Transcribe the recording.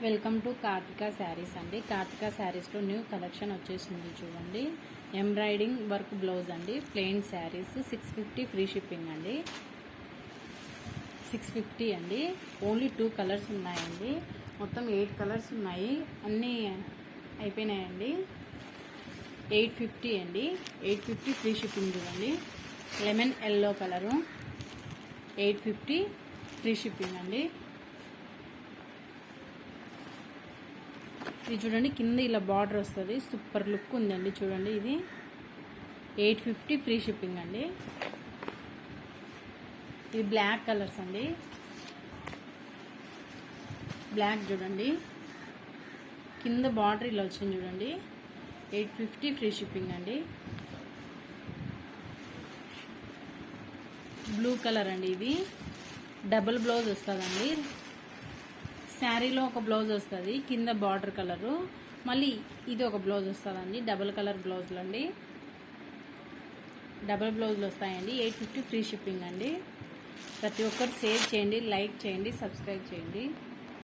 Welcome to Karthika saris అండి. కార్తిక శారీస్లో new collection వచ్చేసింది చూడండి. ఎంబ్రాయిడింగ్ వర్క్ బ్లౌజ్ అండి. Plain sarees six fifty free shipping అండి. సిక్స్ ఫిఫ్టీ అండి. ఓన్లీ టూ కలర్స్ ఉన్నాయండి. మొత్తం ఎయిట్ కలర్స్ ఉన్నాయి. అన్నీ అయిపోయినాయండి. ఎయిట్ ఫిఫ్టీ అండి. ఎయిట్ ఫిఫ్టీ ఫ్రీ షిప్పింగ్ చూడండి. Lemon yellow colour. Eight fifty free shipping అండి. ఇది చూడండి కింద ఇలా బార్డర్ వస్తుంది. సూపర్ లుక్ ఉందండి చూడండి ఇది. ఎయిట్ ఫిఫ్టీ ఫ్రీ షిప్పింగ్ అండి. ఇది బ్లాక్ కలర్స్ అండి. బ్లాక్ చూడండి. కింద బార్డర్ ఇలా వచ్చింది చూడండి. ఎయిట్ ఫిఫ్టీ ఫ్రీ షిప్పింగ్ అండి. బ్లూ కలర్ అండి ఇది. డబుల్ బ్లౌజ్ వస్తుందండి. శారీలో ఒక బ్లౌజ్ వస్తుంది కింద బార్డర్ కలరు. మళ్ళీ ఇది ఒక బ్లౌజ్ వస్తుందండి డబుల్ కలర్ బ్లౌజులు అండి. డబుల్ బ్లౌజులు వస్తాయండి ఎయిట్ ఫిఫ్టీ ఫ్రీ షిప్పింగ్ అండి. ప్రతి ఒక్కరు షేర్ చేయండి లైక్ చేయండి సబ్స్క్రైబ్ చేయండి.